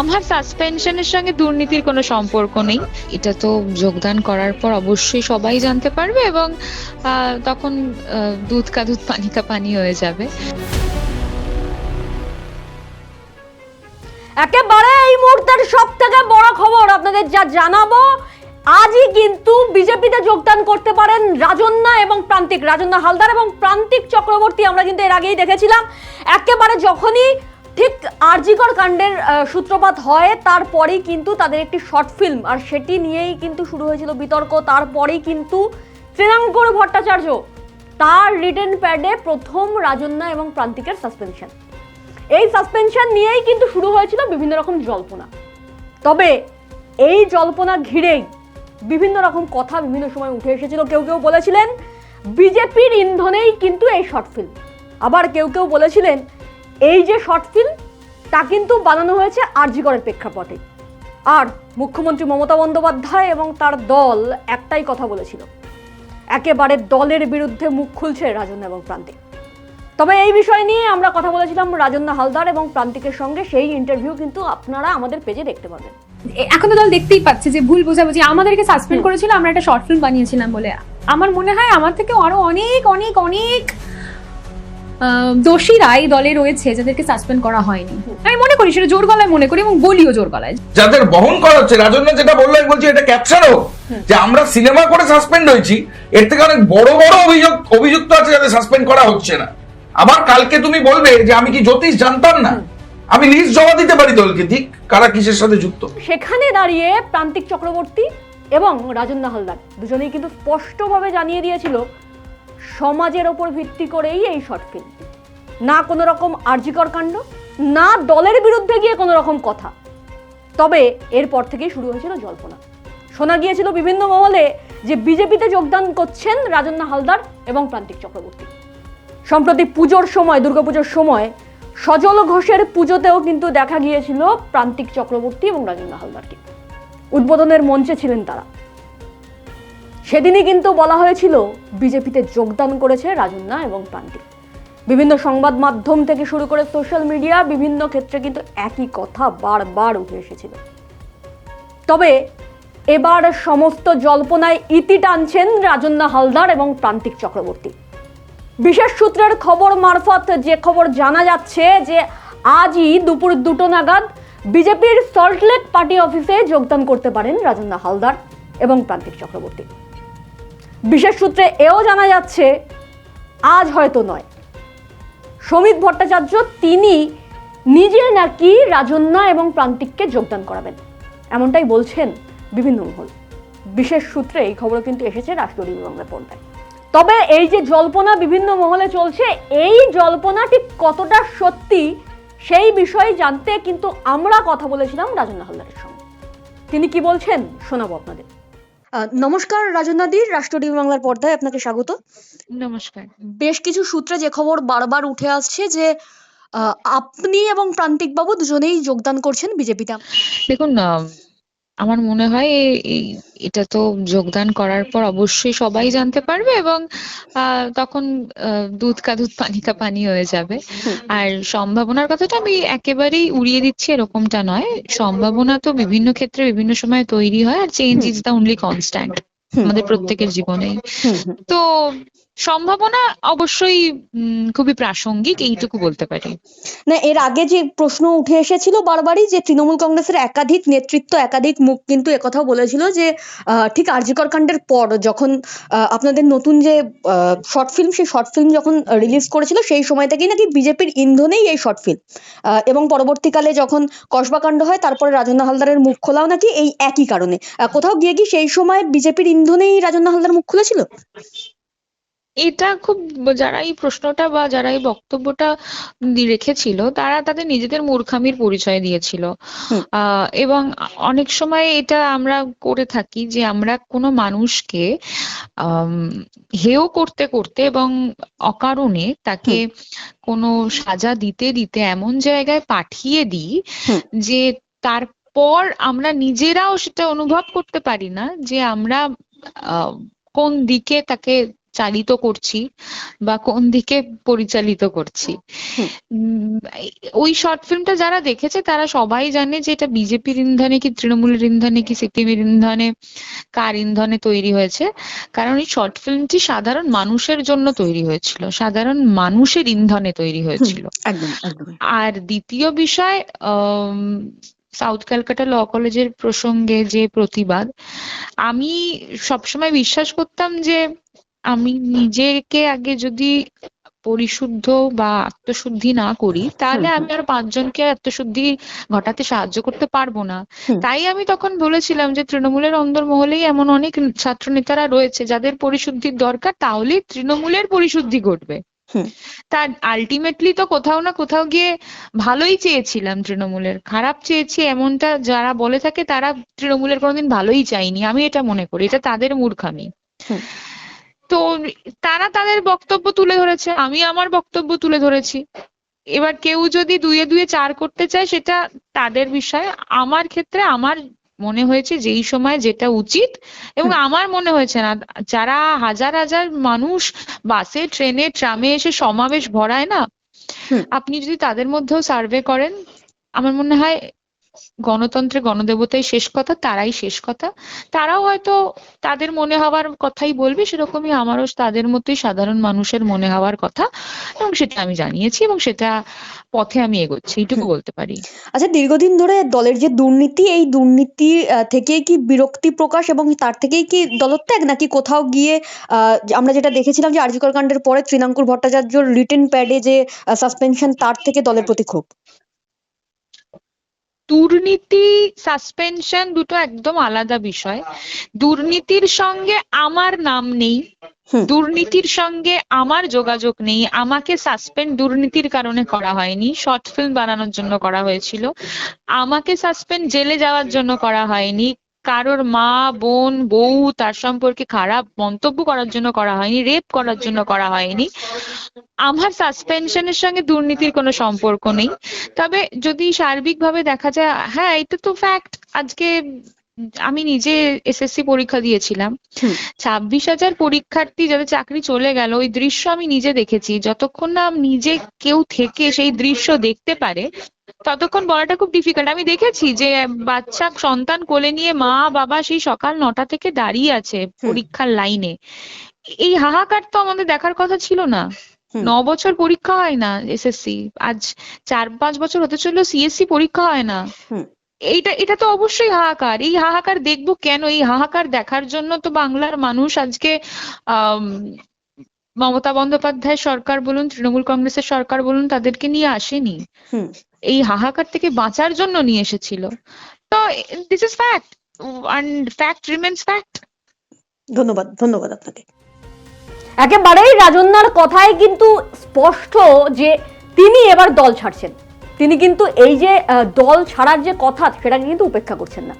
আমার সাসপেনশনের সঙ্গে দুর্নীতির কোনো সম্পর্ক নেই। এটা তো যোগদান করার পর অবশ্যই সবাই জানতে পারবে এবং তখন দুধ কা দুধ, পানি কা পানি হয়ে যাবে। একেবারে এই মুহূর্তের সব থেকে বড় খবর আপনাদের যা জানাব, আজই কিন্তু বিজেপিতে যোগদান করতে পারেন রাজন্না এবং প্রান্তিক রাজন্না হালদার এবং প্রান্তিক চক্রবর্তী আমরা কিন্তু এর আগেই দেখেছিলাম। একেবারে যখনই ঠিক আরজিকর কাণ্ডের সূত্রপাত হয়, তারপরেই কিন্তু তাদের একটি শর্ট ফিল্ম। আর সেটি নিয়েই কিন্তু শুরু হয়েছিল বিতর্ক, তারপরেই কিন্তু তৃণাঙ্কর ভট্টাচার্য তার রিটেন প্যাডে প্রথম রাজন্যা এবং প্রান্তিকের সাসপেনশন। এই সাসপেনশন নিয়েই কিন্তু শুরু হয়েছিল বিভিন্ন রকম জল্পনা। তবে এই জল্পনা ঘিরেই বিভিন্ন রকম কথা বিভিন্ন সময় উঠে এসেছিল। কেউ কেউ বলেছিলেন, বিজেপির ইন্ধনেই কিন্তু এই শর্ট ফিল্ম। আবার কেউ কেউ বলেছিলেন এই যে শর্ট ফিল্ম তা কিন্তু বানানো হয়েছে আরজিকরের প্রেক্ষাপটে। আর মুখ্যমন্ত্রী মমতা বন্দ্যোপাধ্যায় এবং তার দল একটাই কথা বলেছিল। একেবারে দলের বিরুদ্ধে মুখ খুলছে রাজন এবং প্রান্তিক। তবে এই বিষয় নিয়ে আমরা কথা বলেছিলাম রাজন্না হালদার এবং প্রান্তিকের সঙ্গে। সেই ইন্টারভিউ কিন্তু আপনারা আমাদের পেজে দেখতে পাবেন। এখন তো দল দেখতেই পাচ্ছে যে ভুল বোঝাবুঝি। আমাদেরকে সাসপেন্ড করেছিল আমরা একটা শর্ট ফিল্ম বানিয়েছিলাম বলে। আমার মনে হয় আমার থেকে আরও অনেক অনেক অনেক দোষীরা এই দলে রয়েছে যাদেরকে সাসপেন্ড করা হয়নি। আমি মনে করি সেটা জোর গলায় মনে করি এবং বলিও জোর গলায়। যাদের বহন করা হচ্ছে রাজন্য যেটা বলল আমি বলছি এটা ক্যাপচার হোক। যে আমরা সিনেমা করে সাসপেন্ড হয়েছি এর থেকে অনেক বড় বড় অভিযোগ অভিযুক্ত আছে যাদের সাসপেন্ড করা হচ্ছে না। আবার কালকে তুমি বলবে যে আমি কি জ্যোতিষ জানতাম না? আমি লিস্ট জমা দিতে পারি দলকে ঠিক? কারা কিসের সাথে যুক্ত? সেখানে দাঁড়িয়ে প্রান্তিক চক্রবর্তী এবং রাজন্না হালদার দুজনেই কিন্তু স্পষ্টভাবে জানিয়ে দিয়েছিল সমাজের ওপর ভিত্তি করেই এই শর্ট ফিল্ম। না কোনো রকম আর্জিকর কাণ্ড, না দলের বিরুদ্ধে গিয়ে কোনো রকম কথা। তবে এরপর থেকেই শুরু হয়েছিল জল্পনা। শোনা গিয়েছিল বিভিন্ন মহলে যে বিজেপিতে যোগদান করছেন রাজন্না হালদার এবং প্রান্তিক চক্রবর্তী। সম্প্রতি পুজোর সময়, দুর্গাপুজোর সময়, সজল ঘোষের পুজোতেও কিন্তু দেখা গিয়েছিল প্রান্তিক চক্রবর্তী এবং রাজেন্দ্র হালদারকে। উদ্বোধনের মঞ্চে ছিলেন তারা। সেদিনই কিন্তু বলা হয়েছিল, বিজেপিতে যোগদান করেছে রাজন্না এবং প্রান্তিক বিভিন্ন সংবাদ মাধ্যম থেকে শুরু করে সোশ্যাল মিডিয়া বিভিন্ন ক্ষেত্রে কিন্তু একই কথা বারবার উঠে এসেছিল। তবে এবার সমস্ত জল্পনায় ইতি টানছেন রাজন্না হালদার এবং প্রান্তিক চক্রবর্তী। বিশেষ সূত্রের খবর মারফত যে খবর জানা যাচ্ছে যে আজই দুপুর দুটো নাগাদ বিজেপির সল্টলেক পার্টি অফিসে যোগদান করতে পারেন রাজন্না হালদার এবং প্রান্তিক চক্রবর্তী। বিশেষ সূত্রে এও জানা যাচ্ছে, আজ হয়তো নয়। সমিত ভট্টাচার্য তিনি নিজে নাকি রাজন্যা এবং প্রান্তিককে যোগদান করাবেন। এমনটাই বলছেন বিভিন্ন মহল। বিশেষ সূত্রে এই খবর কিন্তু এসেছে রাষ্ট্রীয় বাংলা পর্দায়। তবে এই যে জল্পনা বিভিন্ন মহলে চলছে, এই জল্পনাটি কতটা সত্যি সেই বিষয়ে জানতে কিন্তু আমরা কথা বলেছিলাম রাজন্না হালদারের সঙ্গে। তিনি কি বলছেন শোনাবো আপনাদের। নমস্কার রাজনাদি রাষ্ট্র টিভি বাংলার পর্দায় আপনাকে স্বাগত। নমস্কার। বেশ কিছু সূত্রে যে খবর বারবার উঠে আসছে যে আহ, আপনি এবং প্রান্তিক বাবু দুজনেই যোগদান করছেন বিজেপিতে। দেখুন আমার মনে হয় এই- এটা তো যোগদান করার পর অবশ্যই সবাই জানতে পারবে এবং তখন দুধ কা দুধ পানি কা পানি হয়ে যাবে। আর সম্ভাবনার কথাটা আমি একেবারেই উড়িয়ে দিচ্ছি এরকমটা নয়। সম্ভাবনা তো বিভিন্ন ক্ষেত্রে বিভিন্ন সময় তৈরি হয় আর change is the only constant আমাদের প্রত্যেকের জীবনেই। তো সম্ভাবনা অবশ্যই খুবই প্রাসঙ্গিক এইটুকু বলতে পারি। না এর আগে যে প্রশ্ন উঠে এসেছিল বারবারই যে তৃণমূল কংগ্রেসের একাধিক নেতৃত্ব একাধিক মুখ কিন্তু একথাও বলেছিল যে ঠিক আরজিকর কাণ্ডের পর যখন আপনাদের নতুন যে শর্ট ফিল্ম সেই শর্ট ফিল্ম যখন রিলিজ করেছিল সেই সময় থেকেই নাকি বিজেপির ইন্ধনেই এই শর্ট ফিল্ম। এবং পরবর্তীকালে যখন কসবাকাণ্ড হয় তারপরে রাজন্না হালদারের মুখ খোলাও নাকি এই একই কারণে। কোথাও গিয়ে কি সেই সময় বিজেপির ইন্ধনেই রাজন্না হালদার মুখ খুলেছিল? এটা খুব যারা এই প্রশ্নটা বা যারা এই বক্তব্যটা রেখেছিল তারা তাদের নিজেদের মূর্খামির পরিচয় দিয়েছিল। এবং অনেক সময় এটা আমরা করে থাকি যে আমরা কোনো মানুষকে হেয় করতে করতে এবং অকারণে তাকে কোনো সাজা দিতে দিতে এমন জায়গায় পাঠিয়ে দিই যে তারপর আমরা নিজেরাও সেটা অনুভব করতে পারি না যে আমরা আহ, কোন দিকে তাকে চালিত করছি বা কোন দিকে পরিচালিত করছি। ওই শর্ট ফিল্মটা যারা দেখেছে তারা সবাই জানে যে এটা বিজেপির ইন্ধনে কি তৃণমূলের ইন্ধনে কি সিপিএমের ইন্ধনে কার ইন্ধনে তৈরি হয়েছে? কারণ এই শর্ট ফিল্মটি সাধারণ মানুষের জন্য তৈরি হয়েছিল সাধারণ মানুষের ইন্ধনে তৈরি হয়েছিল। আর দ্বিতীয় বিষয় সাউথ ক্যালকাটা ল কলেজের প্রসঙ্গে যে প্রতিবাদ আমি সবসময় বিশ্বাস করতাম যে আমি নিজেকে আগে যদি পরিশুদ্ধ বা আত্মশুদ্ধি না করি তাহলে আমি আর পাঁচজনকে আত্মশুদ্ধি ঘটাতে সাহায্য করতে পারব না। তাই আমি তখন বলেছিলাম যে তৃণমূলের অন্দরমহলেই এমন অনেক ছাত্র নেতারা রয়েছে যাদের পরিশুদ্ধির দরকার তাহলেই তৃণমূলের পরিশুদ্ধি ঘটবে। তার আলটিমেটলি তো কোথাও না কোথাও গিয়ে ভালোই চেয়েছিলাম তৃণমূলের খারাপ চেয়েছি এমনটা যারা বলে থাকে তারা তৃণমূলের কোনোদিন ভালোই চাইনি আমি এটা মনে করি এটা তাদের মূর্খামি। তো তারা তাদের বক্তব্য তুলে ধরেছে আমি আমার বক্তব্য তুলে ধরেছি। এবার কেউ যদি দুয়ে দুয়ে চার করতে চায় সেটা তাদের বিষয়। আমার ক্ষেত্রে আমার মনে হয়েছে যেই সময় যেটা উচিত এবং আমার মনে হয়েছে না যারা হাজার হাজার মানুষ বাসে ট্রেনে ট্রামে এসে সমাবেশ ভরায় না আপনি যদি তাদের মধ্যেও সার্ভে করেন আমার মনে হয় গণতন্ত্রে গণদেবতাই শেষ কথা, তারাই শেষ কথা। তারাও হয়তো তাদের মনে হওয়ার কথাই বলবে, সেরকমই আমারও তাদের মতোই সাধারণ মানুষের মনে হওয়ার কথা, এবং সেটা আমি জানিয়েছি, এবং সেটা পথে আমি এগোচ্ছি, এইটুকু বলতে পারি। আচ্ছা দীর্ঘদিন ধরে দলের যে দুর্নীতি, এই দুর্নীতি থেকেই কি বিরক্তি প্রকাশ এবং তার থেকেই কি দলত্যাগ, নাকি কোথাও গিয়ে আমরা যেটা দেখেছিলাম যে আরজিকর কাণ্ডের পরে তৃণাঙ্কুর ভট্টাচার্যর রিটেন প্যাডে যে সাসপেনশন তার থেকে দলের প্রতি ক্ষোভ? দুর্নীতি সাসপেনশন দুটো একদম আলাদা বিষয়। দুর্নীতির সঙ্গে আমার নাম নেই। দুর্নীতির সঙ্গে আমার যোগাযোগ নেই। আমাকে সাসপেন্ড দুর্নীতির কারণে করা হয়নি। শর্ট ফিল্ম বানানোর জন্য করা হয়েছিল। আমাকে সাসপেন্ড জেলে যাওয়ার জন্য করা হয়নি। কারোর মা বোন বউ তার সম্পর্কে খারাপ মন্তব্য করার জন্য করা হয়নি রেপ করার জন্য করা হয়নি। আমার সাসপেনশনের সঙ্গে দুর্নীতির কোনো সম্পর্ক নেই। তবে যদি সার্বিকভাবে দেখা যায় হ্যাঁ এটা তো ফ্যাক্ট আজকে আমি নিজে এসএসসি পরীক্ষা দিয়েছিলাম। ছাব্বিশ হাজার পরীক্ষার্থী যাদের চাকরি চলে গেল ওই দৃশ্য আমি নিজে দেখেছি। যতক্ষণ না নিজে কেউ থেকে সেই দৃশ্য দেখতে পারে ততক্ষণ বলাটা খুব ডিফিকাল্ট আমি দেখেছি যে বাচ্চা সন্তান কোলে নিয়ে মা বাবা সেই সকাল নটা থেকে দাঁড়িয়ে আছে পরীক্ষার লাইনে। এই হাহাকার তো আমাদের দেখার কথা ছিল না। ন বছর পরীক্ষা হয় না এসএসসি আজ চার পাঁচ বছর হতে চললেও সিএসসি পরীক্ষা হয় না। এইটা এটা তো অবশ্যই হাহাকার। এই হাহাকার দেখব কেন? এই হাহাকার দেখার জন্য তো বাংলার মানুষ আজকে মমতা বন্দ্যোপাধ্যায় সরকার বলুন তৃণমূল কংগ্রেসের সরকার বলুন তাদেরকে নিয়ে আসেনি। এই হাহাকার থেকে বাঁচার জন্য নিয়ে এসেছিল। তো this is fact and fact remains fact ধন্যবাদ ধন্যবাদ আপনাকে। একেবারেই রাজন্যার কথায় কিন্তু স্পষ্ট যে তিনি এবার দল ছাড়ছেন। তিনি কিন্তু এই যে আহ, দল ছাড়ার যে কথা সেটাকে কিন্তু উপেক্ষা করছেন না।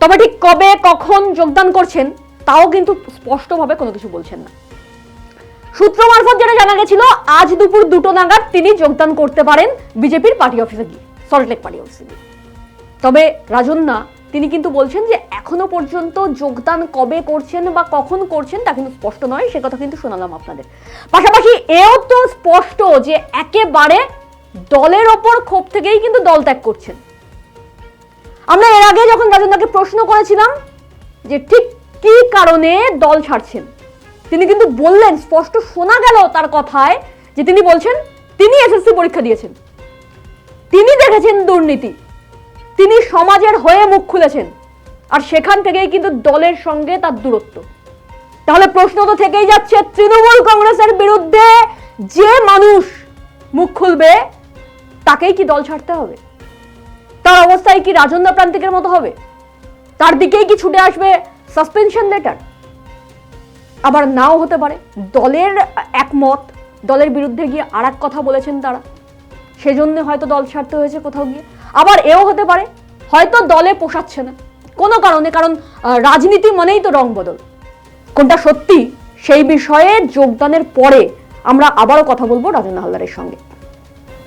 তবে ঠিক কবে কখন যোগদান করছেন তাও কিন্তু স্পষ্টভাবে কোনো কিছু বলছেন না। সূত্র মারফত যেটা জানা গেছিল, আজ দুপুর দুটো নাগাদ তিনি যোগদান করতে পারেন বিজেপির পার্টি অফিসে গিয়ে সল্টলেক পার্টি অফিসে গিয়ে। তবে রাজন্যা তিনি কিন্তু বলছেন যে এখনও পর্যন্ত যোগদান কবে করছেন বা কখন করছেন তা কিন্তু স্পষ্ট নয়, সে কথা কিন্তু শোনালাম আপনাদের। পাশাপাশি এও তো স্পষ্ট যে একেবারে দলের ওপর ক্ষোভ থেকেই কিন্তু দল ত্যাগ করছেন। আমরা এর আগে যখন রাজন্যাকে প্রশ্ন করেছিলাম যে ঠিক কি কারণে দল ছাড়ছেন তিনি কিন্তু বললেন, স্পষ্ট শোনা গেল তার কথায় যে তিনি বলছেন, তিনি এসএসসি পরীক্ষা দিয়েছেন। তিনি দেখেছেন দুর্নীতি। তিনি সমাজের হয়ে মুখ খুলেছেন। আর সেখান থেকেই কিন্তু দলের সঙ্গে তার দূরত্ব। তাহলে প্রশ্ন তো থেকেই যাচ্ছে, তৃণমূল কংগ্রেসের বিরুদ্ধে যে মানুষ মুখ খুলবে, তাকেই কি দল ছাড়তে হবে? তার অবস্থায় কি রাজন্যা প্রান্তিকের মতো হবে? তার দিকেই কি ছুটে আসবে সাসপেনশন লেটার? আবার নাও হতে পারে। দলের একমত, দলের বিরুদ্ধে গিয়ে আর কথা বলেছেন তারা। সেজন্য হয়তো দল ছাড়তে হয়েছে কোথাও গিয়ে। আবার এও হতে পারে, হয়তো দলে পোষাচ্ছে না। কোনো কারণে, কারণ রাজনীতি মানেই তো রং বদল। কোনটা সত্যি, সেই বিষয়ে যোগদানের পরে আমরা আবারও কথা বলব রাজন্না হালদারের সঙ্গে।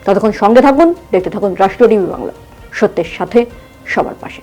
ততক্ষণ সঙ্গে থাকুন, দেখতে থাকুন রাষ্ট্রীয় টিভি বাংলা। সত্যের সাথে সবার পাশে।